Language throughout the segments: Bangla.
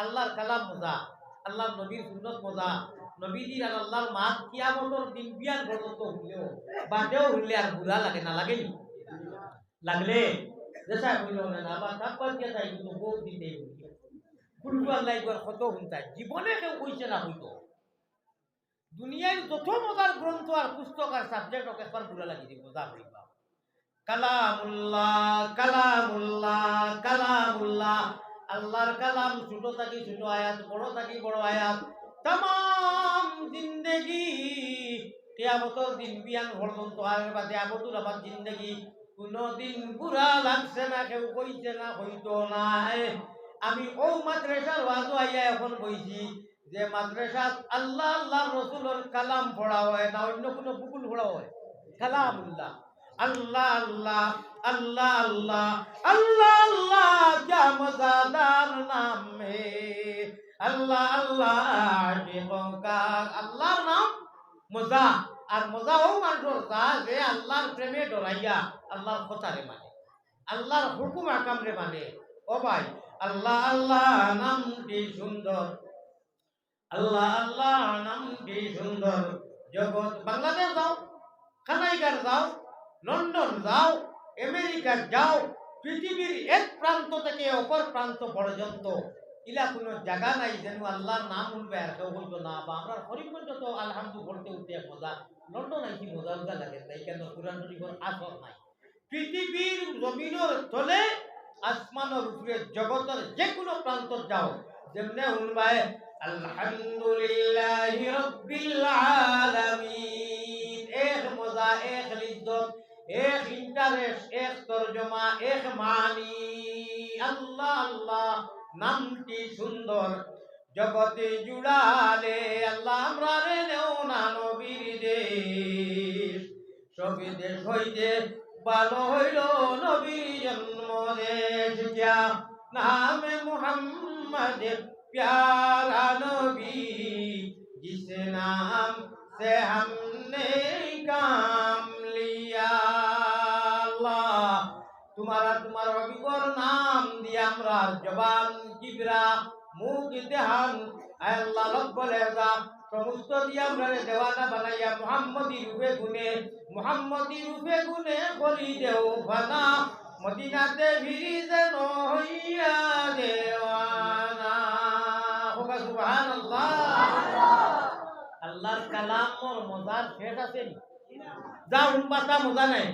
আল্লাহর কালাম মজা, আল্লাহর নবীর সুন্নত মজা। নবীজির আর আল্লাহর মাত কিয়ামতর দিন বিয়ার পর্যন্ত হইলেও, বাদেও হইলে আর বুড়া লাগে না, লাগেনি? লাগলে? হইল না বা তারপর তাই কিন্তু আল্লাহ একবার কত জীবনে কেউ কইছে না হইতো দুনিয়ার যত মজার গ্রন্থ আর পুস্তক আর সাবজেক্ট ওকে একবার বুড়া লাগি দিব মজা হইবা কালামুল্লাহ কালামুল্লাহ আল্লাহর কালাম, ছোট থাকি ছোট আয়াত, বড় থাকি বড় আয়াত। তাম জিন্দেগি। কেয়ামতর দিন বিয়ান পর্যন্ত আর বাদে আগতুর আবার জিন্দেগি। কোনদিন বুড়া লাগছে না, কেউ কইছে না, হইতো না আমি ও মাদ্রাসার ওয়াজও আইয়া এখন বইছি যে মাদ্রাসাত আল্লাহ আল্লাহ রসুলের কালাম পড়া হয় না, অন্য কোনো বুকুল পড়া হয়। কালামুল্লাহ। अल्लाह अल्लाह अल्लाह अल्लाह अल्लाह अल्लाह क्या मजादार नाम है अल्लाह अल्लाह आशिकों का अल्लाह नाम মজা আর মজা ও মানুষ তা যে আল্লাহর প্রেমে ডরাইয়া আল্লাহর কথারে মানে আল্লাহর হুকুম আকামরে মানে ও ভাই আল্লাহ আল্লাহ নামটি সুন্দর আল্লাহ আল্লাহ নামটি সুন্দর জগৎ বাংলাদেশ যাও কানাইগার যাও লন্ডন যাও, আমেরিকা যাও, পৃথিবীর এক প্রান্ত থেকে অপর প্রান্ত পর্যন্ত। ইলা কোনো জায়গা নাই যেন আল্লাহর নাম উঠবে আর কেউ বলতো না বা, আমরা হরিগঞ্জ তো আলহামদু পড়তে উঠতে মজা। লন্ডন আইছি, মজা মজা লাগে, তাই কেন কোরআন শরীফের আসর নাই? পৃথিবীর জমিনের তলে, আসমানের উপরে, জগতের যে কোনো প্রান্ত যাও। যেমনে উনবায় আলহামদুলিল্লাহি রাব্বিল আলামিন। এক মজা, এক লিজ্জত। এক ইন্টারেস্ট এক তরজমা, এক মানি। আল্লাহ আল্লাহ, নামটি সুন্দর। জগতে জুড়ালে আল্লাহ আমরা রে নেও না নবীর দেশ। সবই দেশ হইতে ভালো হইল নবীর জন্মদেশ। যা নামে মোহাম্মদ প্যারা নবী। জিস নাম, সে হামনে কাম। तुम्हारा तुम्हारा অবিকর নাম দিয়ে আমরা জবান জিবরা মুখ দেহান আয় আল্লাহ রব্বুল আযাম সমস্ত দিয়ে আমরা দেওয়ানা বানাইয়া মুহাম্মদি রূপে গুনে মুহাম্মদি রূপে গুনে করি দেও ফানা মদিনাতে ফিরি যেন হইয়া দেওয়ানা হোক সুবহানাল্লাহ আল্লাহর কালামর মজার শেষ আছে নি যা উনবাতা মজা নাই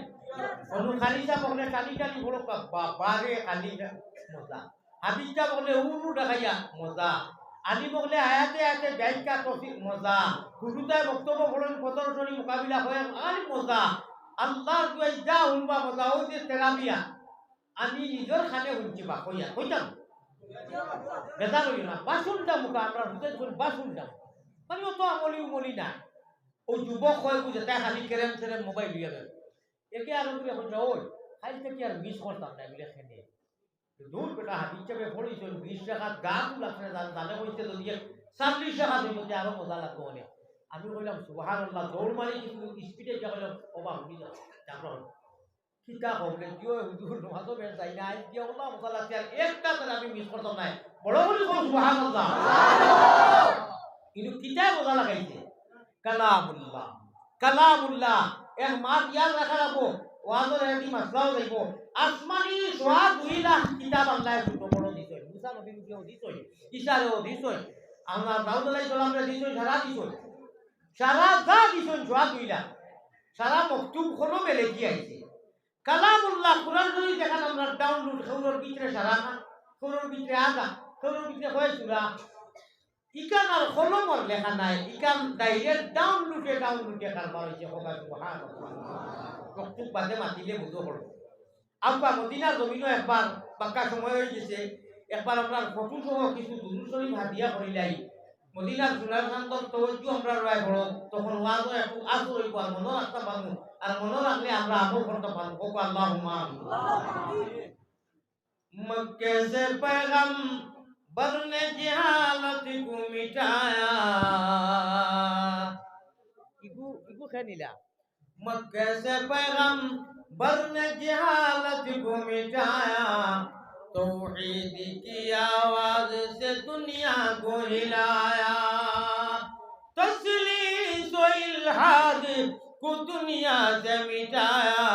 কালি কালি মজা আয়াতে আয়াতে মজা বক্তব্য মোকাবিলা মজা তুই যা মজা ওই আমি নিজের খানে শুনছি বা কইয়া কইতাম না বাসুন যাম মুখা আমরা করে বাসুন যাম মানে অত আমলি উমলি না। ও যুবক হয় বুঝে, তাই খালি কেরেম সেরেম মোবাইল গেল একে আর করে এখন ওই খালি থেকে আর মিস করতাম না এগুলো খেলে দূর বেটা হাতি চাপে পড়েছিল বিশ টাকা গা তো লাগছে জান কইতে যদি ছাব্বিশ টাকা দিল যে আরও মজা লাগতো অনেক আমি কইলাম সুবাহান আল্লাহ দৌড় মারি কিন্তু স্পিডে যা কইলাম অবাক হয়ে যাও তারপর কিতা হবে কিয় হুজুর নমাজও বেশ যাই না আজ দিয়ে মজা লাগছে আর একটা তাহলে আমি মিস করতাম না বড় বড় কোন আল্লাহ কিন্তু কিতা মজা লাগাইছে? কালামুল্লাহ কালামুল্লাহ। এক মাত ইয়াদ রাখা রাখব, ওয়াজর একটি মাসলাও যাইব আসমানি সোয়া দুই লাখ কিতাব আল্লাহ ছোট বড় দিছই মুসা নবী মুখেও দিছই ঈশারেও দিছই আমার দাউদ আলাই সালামরে দিছই সারা দিছই সারা যা দিছই সোয়া দুই লাখ। সারা মকতুব খনো মেলে কি আইছে। কালামুল্লাহ কোরআন শরীফ দেখান আমরা ডাউনলোড খৌরর ভিতরে সারা খান, খৌরর ভিতরে আগা খৌরর ভিতরে হয় সুরা ইকান আর কলমর লেখা নাই। ইকান ডাইরেক্ট ডাউনলোডে ডাউনলোডে কারবার হয়েছে সবাই সুহান টুক বাদে মাতিলে বুঝো হল। আব্বা মদিনা জমিনও একবার বাক্কা সময় হয়ে গেছে। একবার আমরা ফটো সহ কিছু দুরু শরীফ হাতিয়া করিলাই মদিনা জোনার শান্তর তৈজু আমরা রয় হল। তখন ওয়াজও একটু আজও রইব আর মনে রাখতে পারব আর মনে রাখলে আমরা আমল করতে পারব ও আল্লাহ মক্কে সে পেগম বরনে জিহা मिटाया मक्के से पैगम बरने की हालत को मिटाया तौहीद की आवाज़ से दुनिया को हिलाया तस्लीस इल्हाद को दुनिया से मिटाया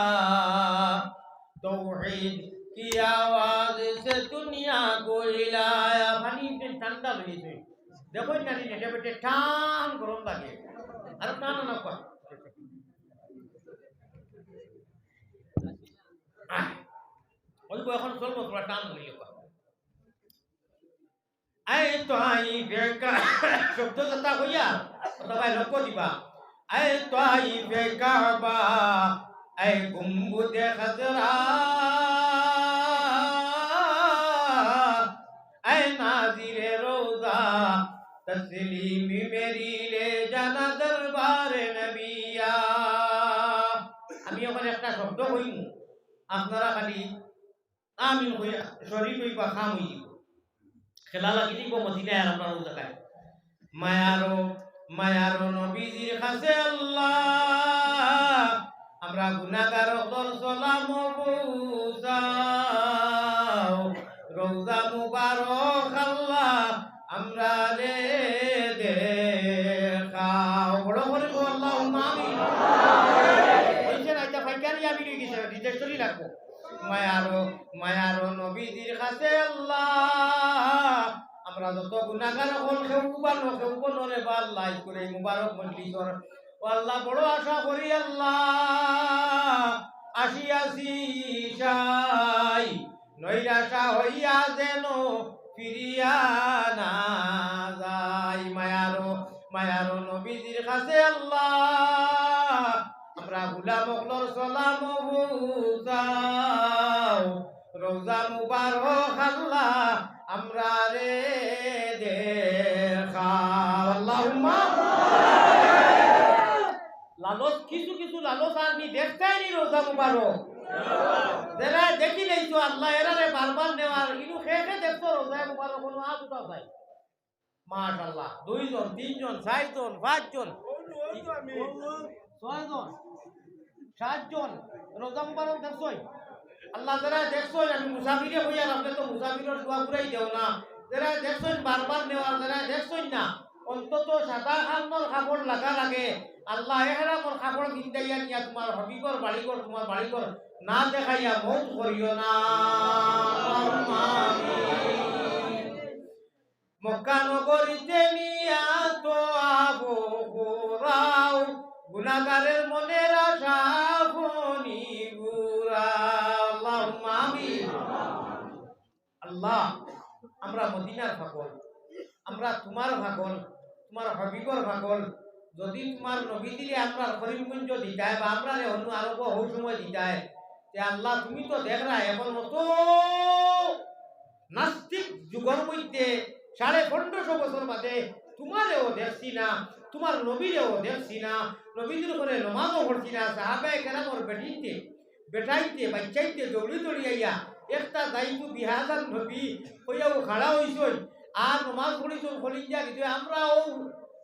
तो की आवाज़ से दुनिया को हिलाया भनी से ठंडक ली দেখো না নেটে পেটে টান গরম লাগে। আর টান না কর। ওই এখন চলবো তোরা টান হইলে কর। আই তো আই বেকা শব্দ কথা কইয়া অথবা লক্ষ্য দিবা। আই তো আই বেকা বা আই গুম্বুদে খাজরা তসলিমি মেরি লে জানা দরবারে নবিয়া। আমি ওখানে একটা শব্দ কইমু, আপনারা খালি কইয়া শরীর কইবা খাম হই খেলা লাগি দিব মদিনায় আর আপনারা দেখায় মায়ারো মায়ারো নবীজির কাছে আল্লাহ, আমরা গুনাহগার দর সালাম পৌঁছাও রোজা মুবারক আল্লাহ রে দেখাও। বড় করে গো আল্লাহুম্মা আমিন। কইছেন আইতা ফাইকারি আমি লই গেছে রিজেস্টরি রাখব। মায়ারো মায়ারো নবীজির কাছে, আল্লাহ, আমরা যত গুনাহগার হল খেউবা ন খেউব নরে বা, আল্লাহ করে মুবারক মজলিসর আল্লাহ, বড় আশা করি, আল্লাহ আসিয়াছি সাই। নৈরাশা হইয়া যেন ফিরিয়া না যাই মায়ারো মায়ারো নবীজির কাছে আল্লাহ, আমরা গুলাম সালাম বুঝাও। রোজা মুবারক আল্লাহ, আমরা রে দেখাও। আল্লাহুম্মা। লালচ কিছু কিছু লালচ আপনি দেখতেই নি রোজা মুবারক। যারা দেখি নেই তো আল্লাহ এরারে বারবার নেওয়ার। কিন্তু খেয়ে দেখতো রোজা মুবারক কোনো উঠা যায় মাশাল্লাহ দুইজন, তিনজন, চারজন, পাঁচজন। ছয়জন, সাতজন, রোজা মুবারক দেখছই। আল্লাহ, যারা দেখছই, আমি মুসাফিরে হইয়া আপনি তো মুসাফিরের দোয়া ঘুরাই দেও না। যারা দেখছই, বারবার নেওয়ার, যারা দেখছই না, অন্তত সাদা খানোর কাপড় লাগা লাগে। আল্লাহ এহেরা মোর কাপড় কিনতাইয়া নিয়া তোমার হবিগর বাড়িঘর তোমার বাড়িঘর না দেখাইয়া মৌত করিও না। মক্কা নগরীতে নিয়া তো আবো ঘোরাও গুনাগারের মনের আশা ফনি গুরাও। আল্লাহ, আমরা মদিনার পাগল, আমরা তোমার ভাগল তোমার হবিবর পাগল যদি তোমার নবী দিলে আমরা করিমগঞ্জ দিতায় বা আমরা অন্য আরব হৌ সময় দিতায়, তে আল্লাহ তুমি তো দেখরা এখন মতো নাস্তিক যুগের মধ্যে সাড়ে পনেরোশো বছর বাদে তোমারেও দেখছি না, তোমার নবীরেও দেখছি না, নবীদের করে নমাজও পড়ছি না, সাহাবায় কেরামর বেটিতে, বেটাইতে, বাচ্চাইতে, দৌড়ি দৌড়ি আইয়া একটা দায়িত্ব বিহাজান নবী হইয়াও খাড়া হইছই আর নমাজ পড়িছ খলিঞ্জা কিন্তু আমরাও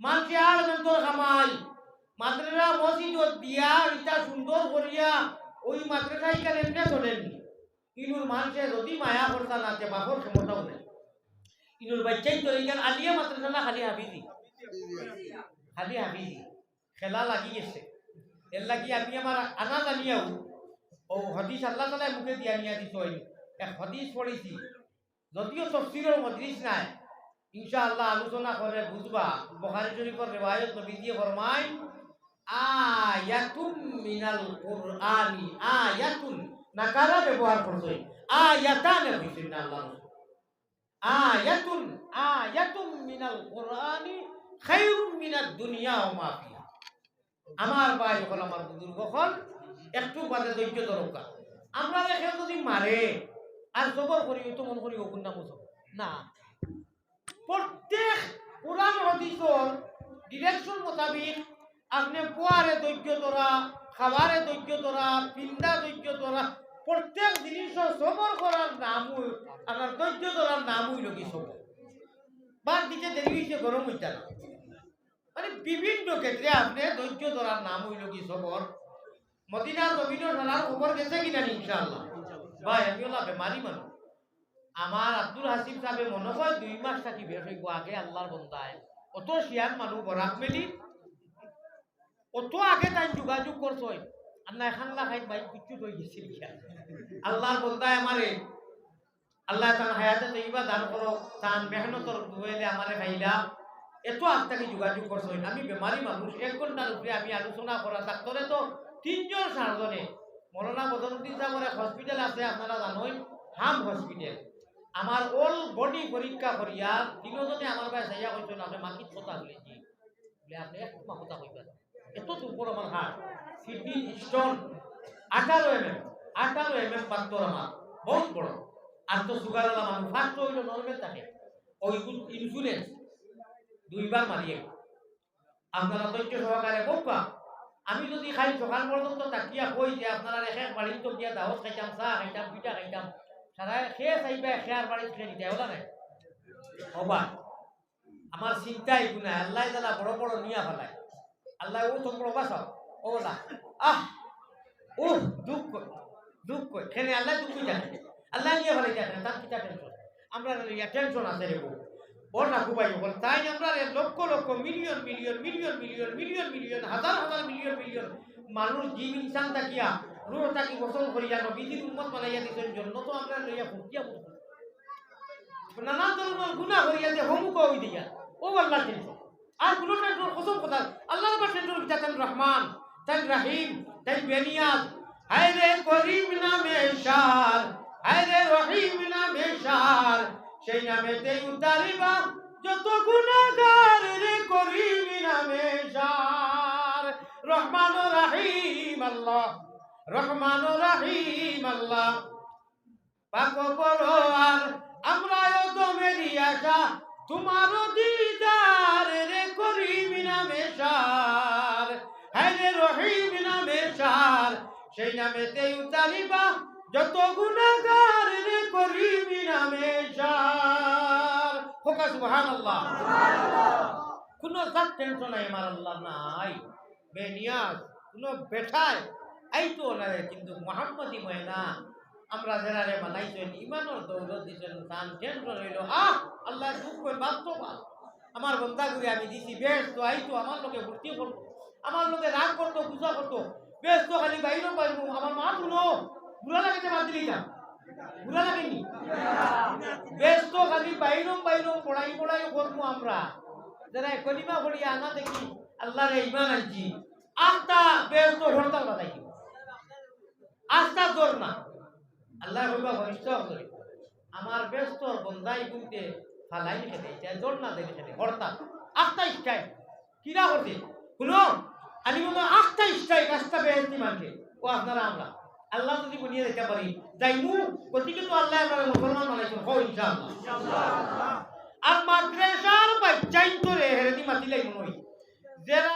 মানুষে আর যন্ত্র খামাই মাদ্রাসা মসজিদ দিয়া ইটা সুন্দর করিয়া ওই মাদ্রাসা ইকার এমনি চলেননি ইনুর মানুষে যদি মায়া করতা না যে বাপর ক্ষমতাও নেই। ইনুর বাচ্চাই তো ইকার আলিয়া মাদ্রাসা না, খালি হাবিজি খালি হাবিজি খেলা লাগি গেছে। এর লাগি আমি আমার আনা জানিয়াও। ও হদিস আল্লাহ তালাই মুখে দিয়া নিয়া দিত এক হদিস পড়েছি যদিও তফসিরের মজলিস নাই ইনশাআল্লাহ আলোচনা করে বুঝবা। বখারি শরীফের রেওয়ায়ত নবী দিয়ে ফরমায় আয়াতুন মিনাল কুরআনি, আয়াতুন নাকারা ব্যবহার করছে? আয়াতানে হইছেন না আল্লাহ আয়াতুন আয়াতুন মিনাল কুরআনি, খায়রুম মিনাদ দুনিয়া ওয়া মা ফিহা আমার ভাই হল আমার বুজুর্গ হল, একটু বাদে ধৈর্য দরকার আমরা দেখে যদি মারে, আর জবর করি তো মন করি ওগুন নাম না। প্রত্যেক দিছর ডিরেকশন মোতাবিক আপনি পোয়ারে ধৈর্য ধরা খাবারে ধৈর্য ধরা পিন্দা ধৈর্য ধরা প্রত্যেক জিনিস সবর করার নাম আপনার ধৈর্য ধরার নাম হইল কি সবর বা দিকে দেরি হয়েছে গরম হইতা না। মানে বিভিন্ন ক্ষেত্রে আপনি ধৈর্য ধরার নাম হইল কি সবর মদিনার রবীন্দ্র ঢালার খবর গেছে কিনা ইনশাআল্লাহ? ভাই, আমি ওলা বেমারি মানুষ আমার আব্দুল হাসিব সাহেব মনে হয় দুই মাস থাকি বের হইব আগে আল্লাহর বন্দায়। অত শিয়ার মানুষ বরাক মেলি, অত আগে তাই যোগাযোগ করছই আর না খাংলা খাই ভাই কিচ্ছু হয়ে গেছিল আল্লাহর বন্দায় আমারে আল্লাহ তার হায়াতে তৈবা দান করো তার মেহনতর দুয়েলে আমারে ভাইলা এত আত্মাকে যোগাযোগ করছই আমি বেমারি মানুষ এক ঘণ্টার উপরে আমি আলোচনা করা ডাক্তরে তো তিনজন চারজনে মরনা বদরুদ্দিন সাহেবের হসপিটাল আছে, আপনারা জানেন হাম হসপিটাল আমার অল বডি পরীক্ষা করিয়া তিনজনে আমার কাছে যাইয়া কইছেন আপনি মাকিত কথা বলেছি বলে, আপনি এক মা কথা কইবেন এত দুপুর আমার হাট কিডনি স্টোন, আঠারো এম এম আঠারো এম এম পাত্তর আমার। বহুত বড়। আর তো সুগার আলা মানুষ। ফার্স্ট হইল নর্মেল থাকে ওই ইন্স্যুরেন্স দুইবার মারিয়ে। আপনারা তথ্য সহকারে বকা আমি যদি খাই সকাল পর্যন্ত তাকিয়া কই যে, আপনারা এক বাড়ির তো গিয়া দাওয়াত খাইতাম, চা খাইতাম, পিঠা খাইতাম খেয়ে খেয়ার আমার চিন্তাই নাই। আল্লাহ দাদা বড় বড় নিয়া ফেলায় আল্লাহ ও তোমরা বাসাও ও আহ ও দুঃখ দুঃখ খেলে আল্লাহ দুঃখ জানে আল্লাহ নিয়ে ফেলাই দেখেন তার কিতা টেনশন আমরা টেনশন আছে রে বল। তাই আমরা লক্ষ লক্ষ million million million million million million হাজার হাজার মিলিয়ন মিলিয়ন মানুষ জীব ইনসান রুহ তাকি গোসল করিয়া নবীজির উম্মত বানাইয়া দিছেন জন্য। তো আমরা লইয়া ফুটিয়া বলব নানা ধরনের গুনাহ করিয়া যে হমুক হই দিয়া। ও আল্লাহ টেনশন আর কোনো কসম কথা আল্লাহর বা টেনশন বিচাতেন রহমান তাই রাহিম তাই বেনিয়াজ। হায় রে করিম নামে শার হায় রে রহিম নামে শার সেই নামেতে উতারিবা যত গুনাহগার রে করিম নামে শার রহমান রাহিম আল্লাহ। রহমান রাহিম আল্লাহ। পাক পরোয়ার আমরা তো মেরি আশা তোমার দিদার রে করিম নামে সার। হ্যাঁ রে রহিম নামে সার, সেই নামেতে উতারিবা যত গুণাগার রে করিম নামে সার। ফোকাস সুবহানাল্লাহ। কোনো জাত টেনশন নাই, আমার আল্লাহ নাই। বেনিয়াজ, কোনো বেঠায় এই তো না কিন্তু মোহাম্মদী ময়না আমরা যারা বানাইছেন, ইমানের দৌলত দিছেন তান টেনশন হইল আহ, আল্লাহ দুঃখ করে বাস্তব আমার বন্ধা করে আমি দিছি, বেশ তো আই তো আমার লোকে ভর্তি করব আমার লোকে রাগ করতো, গুজা করতো। বেশ তো, খালি বাইরও পারব আমার মা শুনো বুড়া লাগাতে বাদ দিলি যা বুড়া লাগেনি বেশ তো, খালি বাইরম বাইরম পড়াই পড়াই করব আমরা। যারা কলিমা পড়িয়া আনা দেখি আল্লাহ রে ইমান আনছি। আস্তা বেশ তো, হরতাল বাতাই আস্তা তোর না। আল্লাহ কইবা ঘনিষ্ঠ করে আমার ব্যস্ত বন্ধাই গুনতে ফালাই খেতে চাই জোর না দেখে খেতে হরতাল। আস্তা ইচ্ছাই কিরা করছে শুনো আমি বলব আস্তা ইচ্ছাই কাজটা বেহেস্তি মানছে ও আপনারা আমরা। আল্লাহ যদি বনিয়ে দিতে পারি যাইমু গতিকে তো আল্লাহ আপনারা মুসলমান বানাইছেন হো ইনশাআল্লাহ। আর মাদ্রাসার বাচ্চাইন তো রে হেরেদি মাতিলাই মনে হয়। যারা